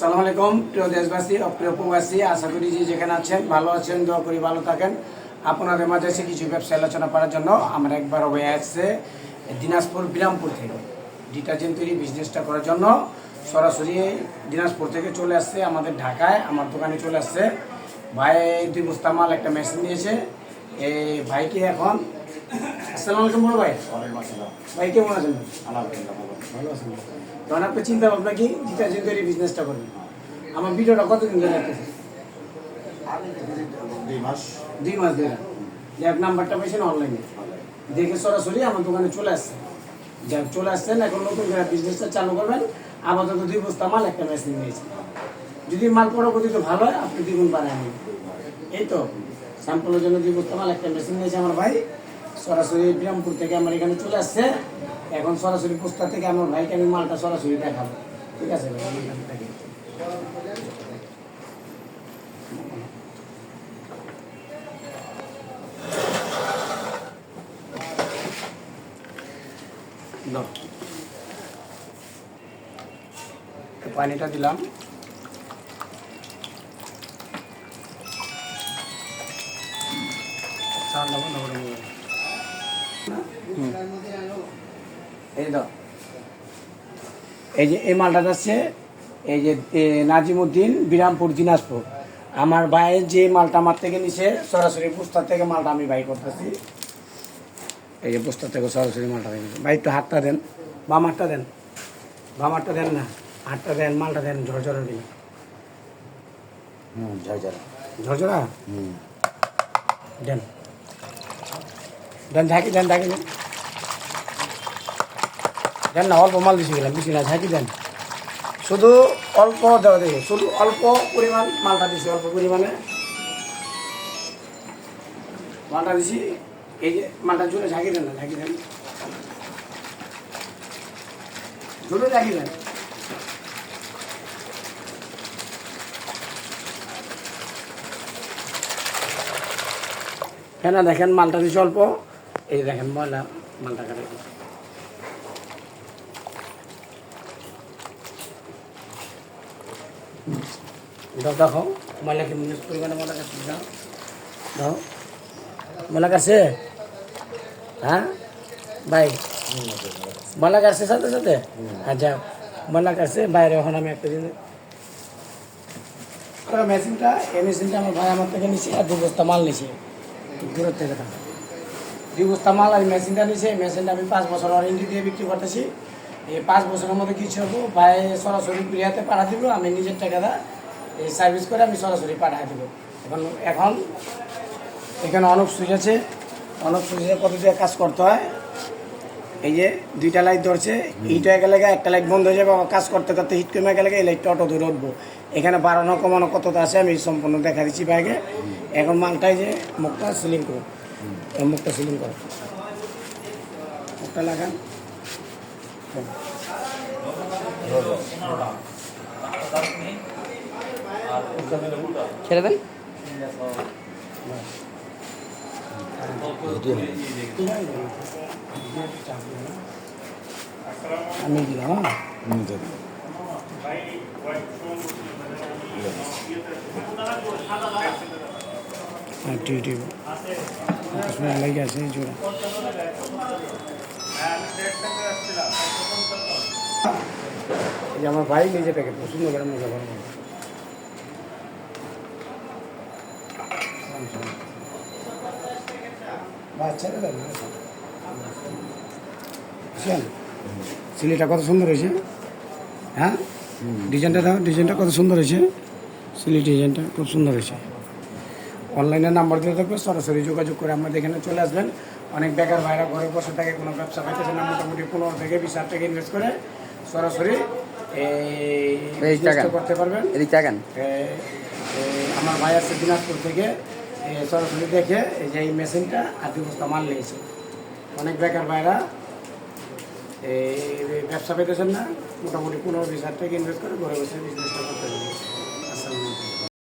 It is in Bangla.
সালাম আলাইকুম, প্রিয় দেশবাসী ও প্রিয় প্রবাসী, আশা করি যে যেখানে আছেন ভালো আছেন, দোয়া করি ভালো থাকেন। আপনাদের মাঝে এসে কিছু ব্যবসা আলোচনা করার জন্য আমরা একবার হয়ে আসছে দিনাজপুর, বিরামপুর থেকে। ডিটারজেন্ট তৈরি বিজনেসটা করার জন্য সরাসরি দিনাজপুর থেকে চলে আসছে আমাদের ঢাকায়, আমার দোকানে চলে আসছে। ভাই দুই বস্তা মাল, একটা মেশিন দিয়েছে এই ভাইকে এখন আসসালামু আলাইকুম বড় ভাই। ভাই কেমন আছেন? ভালো আছেন। তখন আপনার চিন্তা ভাবনা কি? ডিটারজেন্ট তৈরি বিজনেসটা করবেন আমার ভিডিওটা কতদিন ধরে রাখতেছে দুই মাস। দুই মাস ধরে। নাম্বারটা পেয়েছেন অনলাইনে দেখে সরাসরি আমার দোকানে চলে আসছে। যা চলে আসছেন এখন নতুন করে বিজনেসটা চালু করবেন। আপাতত দুই বস্তা মাল একটা মেশিন নিয়েছেন যদি মাল পরবর্তীতে ভালো হয় আপনি দ্বিগুণ বাড়ায় নেবেন। এই তো স্যাম্পলের জন্য দুই বস্তা মাল একটা মেশিন নিয়েছে আমার ভাই। সরাসরি বিরামপুর থেকে আমার এখানে চলে আসছে। এখন সরাসরি পোস্টার থেকে আমার ভাইকে আমি মালটা সরাসরি দেখাবো। ঠিক আছে। পানিটা দিলাম। এই দাও এই যে এই মালটা যাচ্ছে এই যে নাজিমুদ্দিন বিরামপুর দিনাজপুর। আমার ভাইয়ের যে মালটা আমার থেকে নিছে সরাসরি বুস্তার থেকে মালটা আমি বাই করতেছি। এই যে বুস্তার থেকে সরাসরি মালটা বাই ভাই একটু হাতটা দেন। বাম হাতটা দেন। বাম হাতটা দেন না হাতটা দেন মালটা দেন ঝরঝরা দিন। হুম ঝরঝরা। হুম। দেন। দেন ঝাঁকি দেন ঝাঁকি দেন। দেন না, অল্প মাল দিছি গেলাম, বেশি না, ঝাঁকি দেন। শুধু অল্প দেওয়া দেখে, শুধু অল্প পরিমাণ মালটা দিছি, অল্প পরিমাণে। মালটা দিছি, এই যে মালটা জুড়ে ঝাঁকি দেন না, ঝাঁকি দেন। জুড়ে ঝাঁকি দেন। হ্যাঁ দেখেন মালটা দিছি অল্প। এই দেখেন ময়লা, মালটা কাটে দাও দেখো ময়লা কি মিনিট পরিমাণে ময়লা কাটছে দাও। দাও। ময়লা কাটছে হ্যাঁ? ভাই ময়লা কাটছে সাথে সাথে? আচ্ছা ময়লা কাটছে বাইরে এখন আমি একটা দিন মেশিনটা, এই মেশিনটা আমার ভাই আমার থেকে নিছি আর দু বস্তা মাল নিছি। দূরের থেকে দুই বস্তা মাল আমি মেশিনটা নিছি মেশিনটা আমি পাঁচ বছর ওয়ারেন্টি দিয়ে বিক্রি করতেছি। এই পাঁচ বছরের মধ্যে কিছু হব। ভাই সরাসরি প্রিয়াতে পাঠা দিব আমি নিজের টাকাটা এই সার্ভিস করে আমি সরাসরি পাঠাই দেবো। এখন এখন এখানে অনেক সুইচ আছে। অনেক সুইচে কত দিয়ে কাজ করতে হয়। এই যে দুইটা লাইট ধরছে এইটা গেলে একটা লাইট বন্ধ হয়ে যাবে কাজ করতে করতে হিট কমে গেলে এই লাইটটা অটো ধরে উঠবো। এখানে বাড়ানো কমানো কতটা আছে আমি সম্পূর্ণ দেখা দিচ্ছি ব্যাগে এখন মালটাই যে মুখটা সিলিং করো। মুখটা সিলিং করো। মুখটা লাগান। ছেড়ে দেন। আমি দিলাম। টিউটিউব লাগে আছে জোড়া আমার ভাই নিজে প্যাকেট পছন্দ করে মজা করে সিলিটা কত সুন্দর হয়েছে? হ্যাঁ? ডিজাইনটা দাও, ডিজাইনটা কত সুন্দর হয়েছে? সিলি ডিজাইনটা খুব সুন্দর হয়েছে। অনলাইনে নাম্বার দিয়ে থাকবে, সরাসরি যোগাযোগ করে আমাদের এখানে চলে আসবেন। অনেক বেকার ভাইরা ঘরে বসে থাকে কোনো ব্যবসা পাইতেছে না মোটামুটি পনেরো থেকে বিশ হাজার টাকা ইনভেস্ট করে সরাসরি এই করতে পারবেন। আমার ভাই আছে দিনাজপুর থেকে সরাসরি দেখে এই যে এই মেশিনটা আর দু বস্তা মাল নিয়েছে। অনেক বেকার ভাইরা এই ব্যবসা পেতেছেন না মোটামুটি পনেরো বিশ হাজার টাকা ইনভেস্ট করে ঘরে বসে বিজনেসটা করতে পারবেন।